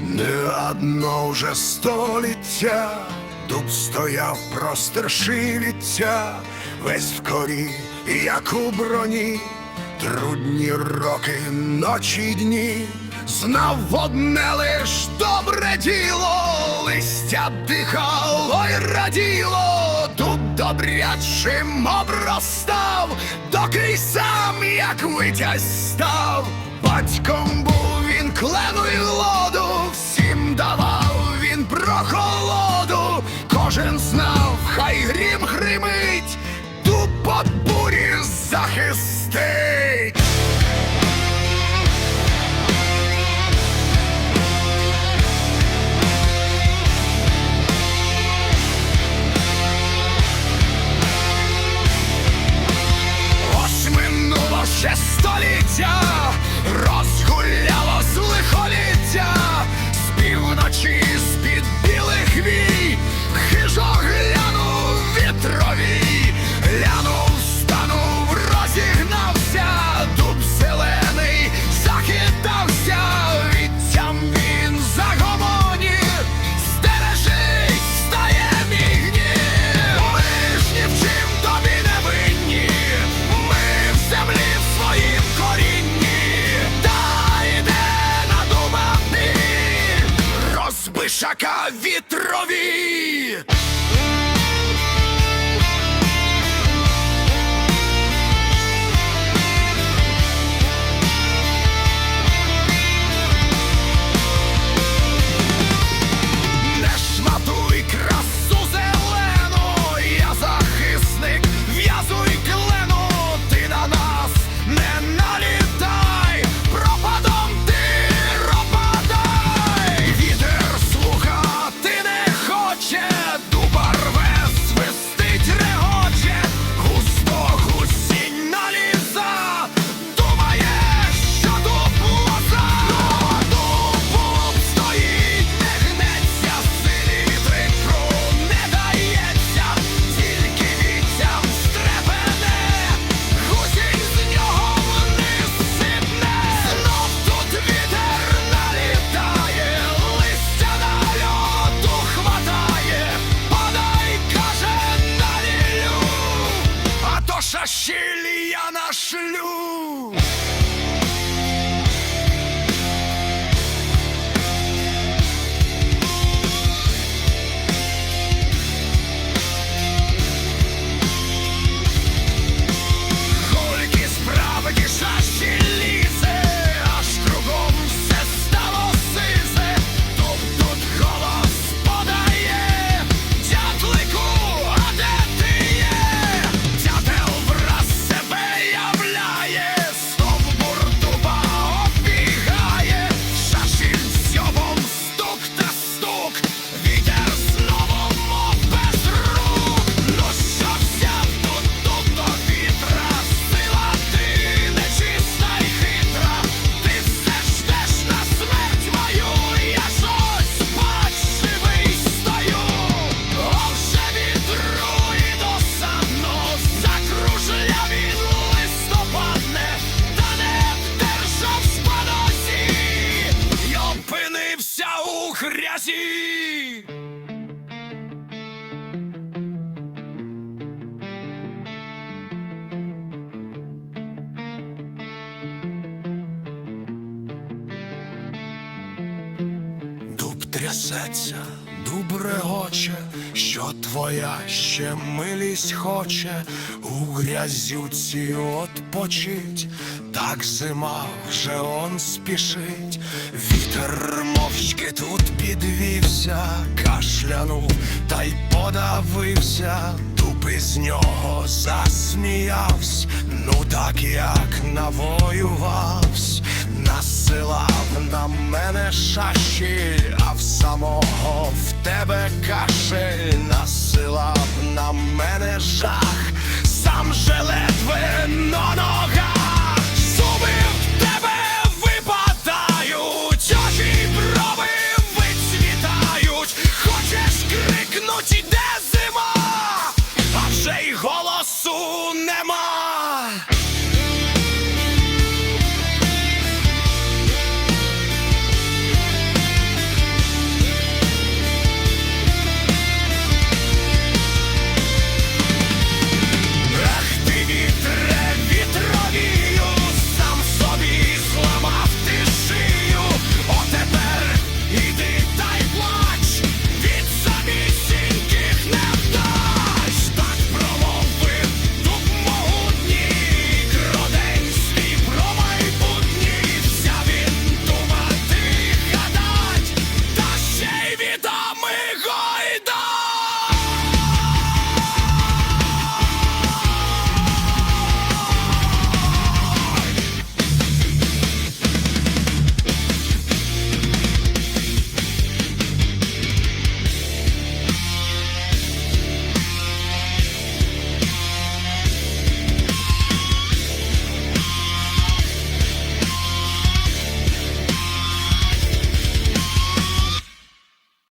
Не одно вже століття, дуб стояв простерши весь в корі, як у броні, трудні роки, ночі й дні, знав одне лиш добре діло, листя дихало й раділо, тут добрячим обростав, доки сам, як витязь став, батьком був клену і лоду, всім давав він прохолоду, кожен знав, хай грім гримить, дуб от бурі захистить. траві. трясеться, добре оче, що твоя ще милість хоче, у грязюці отпочить, так зима вже он спішить, вітер мовчки тут підвівся, кашлянув та й подавився, дупи з нього засміявсь, ну так як навоювавсь. Насилав на мене шаші самого в тебе кашель насилав на мене жах, сам же ледве на ногах, зуби в тебе випадають, хочеш крикнуть, іде зима, а вже й голосу.